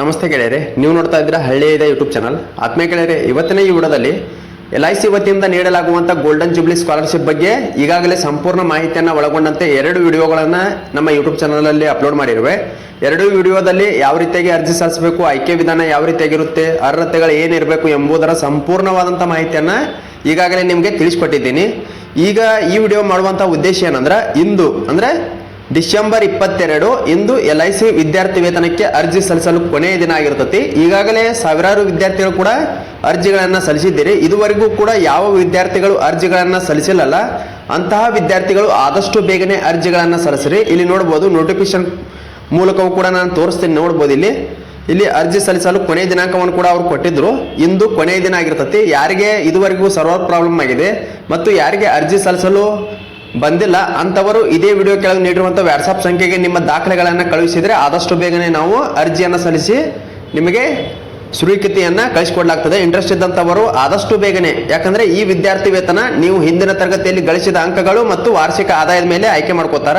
ನಮಸ್ತೆ ಗೆಳೆಯರೆ, ನೀವು ನೋಡ್ತಾ ಇದ್ದೀರಾ ಹಳ್ಳಿಯದ ಯೂಟ್ಯೂಬ್ ಚಾನಲ್ ಆತ್ಮೀಯ ಗೆಳೆಯರೆ, ಇವತ್ತಿನ ಈ ವಿಡಿಯೋದಲ್ಲಿ ಎಲ್ ಐ ಸಿ ವತಿಯಿಂದ ನೀಡಲಾಗುವಂಥ ಗೋಲ್ಡನ್ ಜುಬ್ಲಿ ಸ್ಕಾಲರ್ಶಿಪ್ ಬಗ್ಗೆ ಈಗಾಗಲೇ ಸಂಪೂರ್ಣ ಮಾಹಿತಿಯನ್ನು ಒಳಗೊಂಡಂತೆ ಎರಡು ವಿಡಿಯೋಗಳನ್ನು ನಮ್ಮ ಯೂಟ್ಯೂಬ್ ಚಾನಲಲ್ಲಿ ಅಪ್ಲೋಡ್ ಮಾಡಿರುವೆ. ಎರಡು ವಿಡಿಯೋದಲ್ಲಿ ಯಾವ ರೀತಿಯಾಗಿ ಅರ್ಜಿ ಸಲ್ಲಿಸಬೇಕು, ಆಯ್ಕೆ ವಿಧಾನ ಯಾವ ರೀತಿಯಾಗಿರುತ್ತೆ ಅರ್ಹತೆಗಳು ಏನಿರಬೇಕು ಎಂಬುದರ ಸಂಪೂರ್ಣವಾದಂಥ ಮಾಹಿತಿಯನ್ನು ಈಗಾಗಲೇ ನಿಮಗೆ ತಿಳಿಸ್ಕೊಟ್ಟಿದ್ದೀನಿ. ಈಗ ಈ ವಿಡಿಯೋ ಮಾಡುವಂಥ ಉದ್ದೇಶ ಏನಂದ್ರೆ, ಇಂದು ಅಂದರೆ ಡಿಸೆಂಬರ್ ಇಪ್ಪತ್ತೆರಡು ಇಂದು ಎಲ್ ಐ ಸಿ ವಿದ್ಯಾರ್ಥಿ ವೇತನಕ್ಕೆ ಅರ್ಜಿ ಸಲ್ಲಿಸಲು ಕೊನೆಯ ದಿನ ಆಗಿರ್ತತಿ ಈಗಾಗಲೇ ಸಾವಿರಾರು ವಿದ್ಯಾರ್ಥಿಗಳು ಕೂಡ ಅರ್ಜಿಗಳನ್ನು ಸಲ್ಲಿಸಿದ್ದೀರಿ. ಇದುವರೆಗೂ ಕೂಡ ಯಾವ ವಿದ್ಯಾರ್ಥಿಗಳು ಅರ್ಜಿಗಳನ್ನು ಸಲ್ಲಿಸಿಲ್ಲಲ್ಲ, ಅಂತಹ ವಿದ್ಯಾರ್ಥಿಗಳು ಆದಷ್ಟು ಬೇಗನೆ ಅರ್ಜಿಗಳನ್ನು ಸಲ್ಲಿಸಿರಿ. ಇಲ್ಲಿ ನೋಡ್ಬೋದು ನೋಟಿಫಿಕೇಶನ್ ಮೂಲಕವೂ ಕೂಡ ನಾನು ತೋರಿಸ್ತೀನಿ, ನೋಡ್ಬೋದು ಇಲ್ಲಿ. ಇಲ್ಲಿ ಅರ್ಜಿ ಸಲ್ಲಿಸಲು ಕೊನೆಯ ದಿನಾಂಕವನ್ನು ಕೂಡ ಅವರು ಕೊಟ್ಟಿದ್ರು. ಇಂದು ಕೊನೆಯ ದಿನ ಆಗಿರ್ತತಿ ಯಾರಿಗೆ ಇದುವರೆಗೂ ಸರ್ವರ್ ಪ್ರಾಬ್ಲಮ್ ಆಗಿದೆ ಮತ್ತು ಯಾರಿಗೆ ಅರ್ಜಿ ಸಲ್ಲಿಸಲು ಬಂದಿಲ್ಲ. ಅಂತವರು ಇದೇ ವಿಡಿಯೋ ಕೆಳಗೆ ನೀಡಿರುವಂಥ ವ್ಯಾಟ್ಸಪ್ ಸಂಖ್ಯೆಗೆ ನಿಮ್ಮ ದಾಖಲೆಗಳನ್ನು ಕಳುಹಿಸಿದರೆ ಆದಷ್ಟು ಬೇಗನೆ ನಾವು ಅರ್ಜಿಯನ್ನು ಸಲ್ಲಿಸಿ ನಿಮಗೆ ಸ್ವೀಕೃತಿಯನ್ನು ಕಳಿಸಿಕೊಡ್ಲಾಗ್ತದೆ. ಇಂಟ್ರೆಸ್ಟ್ ಇದ್ದಂಥವರು ಆದಷ್ಟು ಬೇಗನೆ. ಯಾಕಂದ್ರೆ ಈ ವಿದ್ಯಾರ್ಥಿ ವೇತನ ನೀವು ಹಿಂದಿನ ತರಗತಿಯಲ್ಲಿ ಗಳಿಸಿದ ಅಂಕಗಳು ಮತ್ತು ವಾರ್ಷಿಕ ಆದಾಯದ ಮೇಲೆ ಆಯ್ಕೆ ಮಾಡ್ಕೋತಾರ.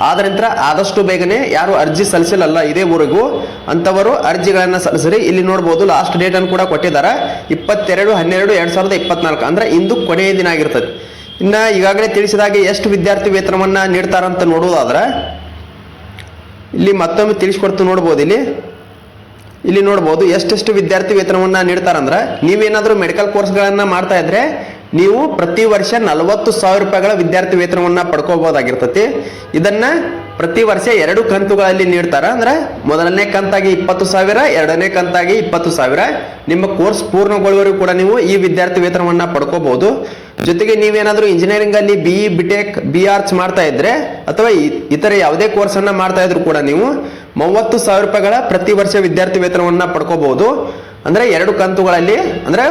ಆದ್ರಿಂದ ಆದಷ್ಟು ಬೇಗನೆ ಯಾರು ಅರ್ಜಿ ಸಲ್ಲಿಸಿಲ್ಲಲ್ಲ ಇದೇ ಊರಿಗೂ, ಅಂಥವರು ಅರ್ಜಿಗಳನ್ನು ಸಲ್ಲಿಸಿರಿ ಇಲ್ಲಿ ನೋಡ್ಬೋದು ಲಾಸ್ಟ್ ಡೇಟ್ ಅನ್ನು ಕೂಡ ಕೊಟ್ಟಿದ್ದಾರೆ. ಇಪ್ಪತ್ತೆರಡು, ಹನ್ನೆರಡು, ಎರಡ್ ಸಾವಿರದ ಇಪ್ಪತ್ನಾಲ್ಕು. ಅಂದ್ರೆ ಇಂದು ಕೊನೆಯ ದಿನ ಆಗಿರ್ತದೆ. ಇನ್ನ ಈಗಾಗಲೇ ತಿಳಿಸಿದಾಗೆ ಎಷ್ಟು ವಿದ್ಯಾರ್ಥಿ ವೇತನವನ್ನ ನೀಡ್ತಾರಂತ ನೋಡುವುದಾದ್ರೆ, ಇಲ್ಲಿ ಮತ್ತೊಮ್ಮೆ ತಿಳಿಸ್ಕೊಡ್ತು ನೋಡ್ಬೋದು ಇಲ್ಲಿ. ಇಲ್ಲಿ ನೋಡ್ಬೋದು ಎಷ್ಟೆಷ್ಟು ವಿದ್ಯಾರ್ಥಿ ವೇತನವನ್ನ ನೀಡ್ತಾರಂದ್ರೆ, ನೀವೇನಾದ್ರೂ ಮೆಡಿಕಲ್ ಕೋರ್ಸ್ಗಳನ್ನ ಮಾಡ್ತಾ ಇದ್ರೆ ನೀವು ಪ್ರತಿ ವರ್ಷ ನಲವತ್ತು ಸಾವಿರ ರೂಪಾಯಿಗಳ ವಿದ್ಯಾರ್ಥಿ ವೇತನವನ್ನ ಪಡ್ಕೋಬಹುದಾಗಿರ್ತತಿ. ಇದನ್ನ ಪ್ರತಿ ವರ್ಷ ಎರಡು ಕಂತುಗಳಲ್ಲಿ ನೀಡ್ತಾರ. ಅಂದ್ರೆ ಮೊದಲನೇ ಕಂತಾಗಿ ಇಪ್ಪತ್ತು ಸಾವಿರ, ಎರಡನೇ ಕಂತಾಗಿ ಇಪ್ಪತ್ತು ಸಾವಿರ. ನಿಮ್ಮ ಕೋರ್ಸ್ ಪೂರ್ಣಗೊಳ್ಳುವವರೆಗೂ ಕೂಡ ನೀವು ಈ ವಿದ್ಯಾರ್ಥಿ ವೇತನವನ್ನ ಪಡ್ಕೋಬಹುದು. ಜೊತೆಗೆ ನೀವೇನಾದ್ರೂ ಇಂಜಿನಿಯರಿಂಗ್ ಅಲ್ಲಿ B E BTech B Arch ಮಾಡ್ತಾ ಇದ್ರೆ, ಅಥವಾ ಇತರ ಯಾವುದೇ ಕೋರ್ಸ್ ಅನ್ನ ಮಾಡ್ತಾ ಇದ್ರು ಕೂಡ ನೀವು ಮೂವತ್ತು ಸಾವಿರ ರೂಪಾಯಿಗಳ ಪ್ರತಿ ವರ್ಷ ವಿದ್ಯಾರ್ಥಿ ವೇತನವನ್ನ ಪಡ್ಕೋಬಹುದು. ಅಂದ್ರೆ ಎರಡು ಕಂತುಗಳಲ್ಲಿ, ಅಂದ್ರೆ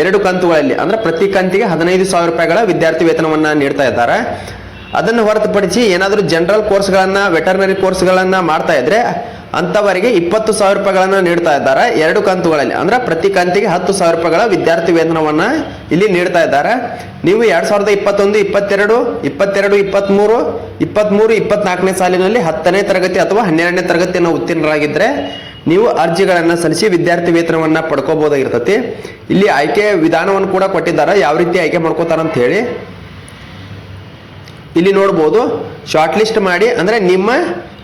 ಎರಡು ಕಂತುಗಳಲ್ಲಿ, ಅಂದ್ರೆ ಪ್ರತಿ ಕಂತಿಗೆ ಹದಿನೈದು ಸಾವಿರ ರೂಪಾಯಿಗಳ ವಿದ್ಯಾರ್ಥಿ ವೇತನವನ್ನ ನೀಡ್ತಾ ಇದ್ದಾರೆ. ಅದನ್ನು ಹೊರತುಪಡಿಸಿ ಏನಾದರೂ ಜನರಲ್ ಕೋರ್ಸ್ಗಳನ್ನ ವೆಟರ್ನರಿ ಕೋರ್ಸ್ಗಳನ್ನ ಮಾಡ್ತಾ ಇದ್ರೆ ಅಂತವರಿಗೆ ಇಪ್ಪತ್ತು ಸಾವಿರ ರೂಪಾಯಿಗಳನ್ನ ನೀಡ್ತಾ ಇದ್ದಾರೆ ಎರಡು ಕಂತುಗಳಲ್ಲಿ. ಅಂದ್ರೆ ಪ್ರತಿ ಕಂತಿಗೆ ಹತ್ತು ಸಾವಿರ ರೂಪಾಯಿಗಳ ವಿದ್ಯಾರ್ಥಿ ವೇತನವನ್ನ ಇಲ್ಲಿ ನೀಡ್ತಾ ಇದ್ದಾರೆ. ನೀವು ಎರಡ್ ಸಾವಿರದ ಇಪ್ಪತ್ತೊಂದು, ಇಪ್ಪತ್ತೆರಡು ಇಪ್ಪತ್ತೆರಡು ಇಪ್ಪತ್ಮೂರು ಇಪ್ಪತ್ಮೂರು ಇಪ್ಪತ್ನಾಲ್ಕನೇ ಸಾಲಿನಲ್ಲಿ ಹತ್ತನೇ ತರಗತಿ ಅಥವಾ ಹನ್ನೆರಡನೇ ತರಗತಿಯನ್ನು ಉತ್ತೀರ್ಣರಾಗಿದ್ದರೆ ನೀವು ಅರ್ಜಿಗಳನ್ನು ಸಲ್ಲಿಸಿ ವಿದ್ಯಾರ್ಥಿ ವೇತನವನ್ನ ಪಡ್ಕೋಬಹುದಾಗಿರ್ತತಿ ಇಲ್ಲಿ ಆಯ್ಕೆ ವಿಧಾನವನ್ನು ಕೂಡ ಕೊಟ್ಟಿದ್ದಾರೆ. ಯಾವ ರೀತಿ ಆಯ್ಕೆ ಮಾಡ್ಕೋತಾರಂತ ಹೇಳಿ. ಇಲ್ಲಿ ನೋಡ್ಬೋದು ಶಾರ್ಟ್ ಲಿಸ್ಟ್ ಮಾಡಿ, ಅಂದ್ರೆ ನಿಮ್ಮ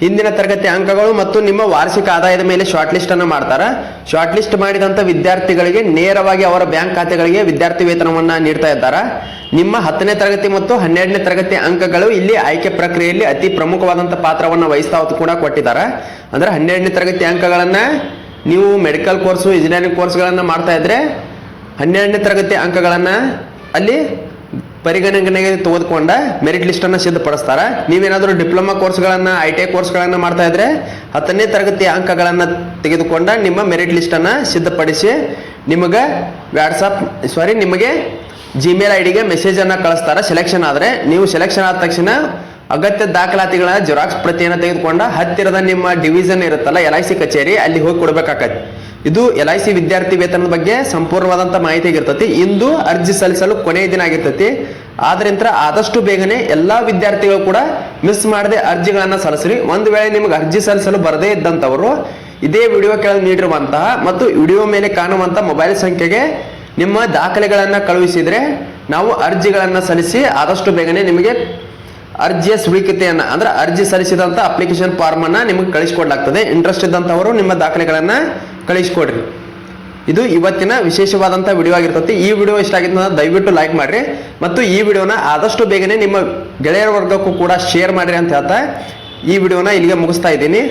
ಹಿಂದಿನ ತರಗತಿ ಅಂಕಗಳು ಮತ್ತು ನಿಮ್ಮ ವಾರ್ಷಿಕ ಆದಾಯದ ಮೇಲೆ ಶಾರ್ಟ್ ಲಿಸ್ಟ್ ಅನ್ನು ಮಾಡ್ತಾರೆ. ಶಾರ್ಟ್ ಲಿಸ್ಟ್ ಮಾಡಿದಂತ ವಿದ್ಯಾರ್ಥಿಗಳಿಗೆ ನೇರವಾಗಿ ಅವರ ಬ್ಯಾಂಕ್ ಖಾತೆಗಳಿಗೆ ವಿದ್ಯಾರ್ಥಿ ವೇತನವನ್ನು ನೀಡ್ತಾ ಇದ್ದಾರೆ. ನಿಮ್ಮ ಹತ್ತನೇ ತರಗತಿ ಮತ್ತು ಹನ್ನೆರಡನೇ ತರಗತಿ ಅಂಕಗಳು ಇಲ್ಲಿ ಆಯ್ಕೆ ಪ್ರಕ್ರಿಯೆಯಲ್ಲಿ ಅತಿ ಪ್ರಮುಖವಾದಂತ ಪಾತ್ರವನ್ನು ವಹಿಸ್ತಾ ಕೂಡ ಕೊಟ್ಟಿದ್ದಾರೆ. ಅಂದ್ರೆ ಹನ್ನೆರಡನೇ ತರಗತಿ ಅಂಕಗಳನ್ನ ನೀವು ಮೆಡಿಕಲ್ ಕೋರ್ಸು ಇಂಜಿನಿಯರಿಂಗ್ ಕೋರ್ಸ್ಗಳನ್ನು ಮಾಡ್ತಾ ಇದ್ರೆ, ಹನ್ನೆರಡನೇ ತರಗತಿ ಅಂಕಗಳನ್ನ ಅಲ್ಲಿ ಪರಿಗಣನೆಗೆ ತೆಗೆದುಕೊಂಡ ಮೆರಿಟ್ ಲಿಸ್ಟ್ ಸಿದ್ಧಪಡಿಸ್ತಾರ. ನೀವೇನಾದರೂ ಡಿಪ್ಲೊಮಾ ಕೋರ್ಸ್ಗಳನ್ನ ಐ ಟಿ ಐ ಕೋರ್ಸ್ಗಳನ್ನ ಮಾಡ್ತಾ ಇದ್ರೆ ಹತ್ತನೇ ತರಗತಿ ಅಂಕಗಳನ್ನ ತೆಗೆದುಕೊಂಡ ನಿಮ್ಮ ಮೆರಿಟ್ ಲಿಸ್ಟ್ ಅನ್ನ ಸಿದ್ಧಪಡಿಸಿ ನಿಮಗೆ ವಾಟ್ಸಪ್ ಸಾರಿ ನಿಮಗೆ ಜಿಮೇಲ್ ಐ ಡಿಗೆ ಮೆಸೇಜ್ ಅನ್ನ ಕಳಿಸ್ತಾರ ಸೆಲೆಕ್ಷನ್ ಆದ್ರೆ. ನೀವು ಸೆಲೆಕ್ಷನ್ ಆದ ತಕ್ಷಣ ಅಗತ್ಯ ದಾಖಲಾತಿಗಳ ಜೆರಾಕ್ಸ್ ಪ್ರತಿಯನ್ನು ತೆಗೆದುಕೊಂಡ ಹತ್ತಿರದ ನಿಮ್ಮ ಡಿವಿಷನ್ ಇರುತ್ತಲ್ಲ ಎಲ್ ಐ ಸಿ ಕಚೇರಿ, ಅಲ್ಲಿ ಹೋಗಿ ಕೊಡ್ಬೇಕಾಗತ್ತೆ. ಇದು ಎಲ್ ಐ ಸಿ ವಿದ್ಯಾರ್ಥಿ ವೇತನದ ಬಗ್ಗೆ ಸಂಪೂರ್ಣವಾದಂತ ಮಾಹಿತಿ ಆಗಿರ್ತತಿ. ಇಂದು ಅರ್ಜಿ ಸಲ್ಲಿಸಲು ಕೊನೆಯ ದಿನ ಆಗಿರ್ತತಿ. ಆದ್ರಿಂದ ಆದಷ್ಟು ಬೇಗನೆ ಎಲ್ಲಾ ವಿದ್ಯಾರ್ಥಿಗಳು ಕೂಡ ಮಿಸ್ ಮಾಡದೆ ಅರ್ಜಿಗಳನ್ನ ಸಲ್ಲಿಸ್ರಿ. ಒಂದು ವೇಳೆ ನಿಮಗೆ ಅರ್ಜಿ ಸಲ್ಲಿಸಲು ಬರದೇ ಇದ್ದಂತವರು ಇದೇ ವಿಡಿಯೋ ಕೆಳಗೆ ನೀಡಿರುವಂತಹ ಮತ್ತು ವಿಡಿಯೋ ಮೇಲೆ ಕಾಣುವಂತಹ ಮೊಬೈಲ್ ಸಂಖ್ಯೆಗೆ ನಿಮ್ಮ ದಾಖಲೆಗಳನ್ನ ಕಳುಹಿಸಿದ್ರೆ ನಾವು ಅರ್ಜಿಗಳನ್ನ ಸಲ್ಲಿಸಿ ಆದಷ್ಟು ಬೇಗನೆ ನಿಮಗೆ ಅರ್ಜಿಯ ಸ್ವೀಕೃತಿಯನ್ನ ಅಂದ್ರೆ ಅರ್ಜಿ ಸಲ್ಲಿಸಿದಂತ ಅಪ್ಲಿಕೇಶನ್ ಫಾರ್ಮ್ ಅನ್ನ ನಿಮಗೆ ಕಳಿಸ್ಕೊಡ್ಲಾಗ್ತದೆ. ಇಂಟ್ರೆಸ್ಟ್ ಇದ್ದಂಥವರು ನಿಮ್ಮ ದಾಖಲೆಗಳನ್ನ ಕಳಿಸಿಕೊಡ್ರಿ. ಇದು ಇವತ್ತಿನ ವಿಶೇಷವಾದಂಥ ವಿಡಿಯೋ ಆಗಿರ್ತತಿ. ಈ ವಿಡಿಯೋ ಇಷ್ಟ ಆಗಿತ್ತು ದಯವಿಟ್ಟು ಲೈಕ್ ಮಾಡ್ರಿ. ಮತ್ತು ಈ ವಿಡಿಯೋನ ಆದಷ್ಟು ಬೇಗನೆ ನಿಮ್ಮ ಗೆಳೆಯರ ವರ್ಗಕ್ಕೂ ಕೂಡ ಶೇರ್ ಮಾಡ್ರಿ ಅಂತ ಹೇಳ್ತಾ ಈ ವಿಡಿಯೋನ ಇಲ್ಲಿಗೆ ಮುಗಿಸ್ತಾ ಇದ್ದೀನಿ.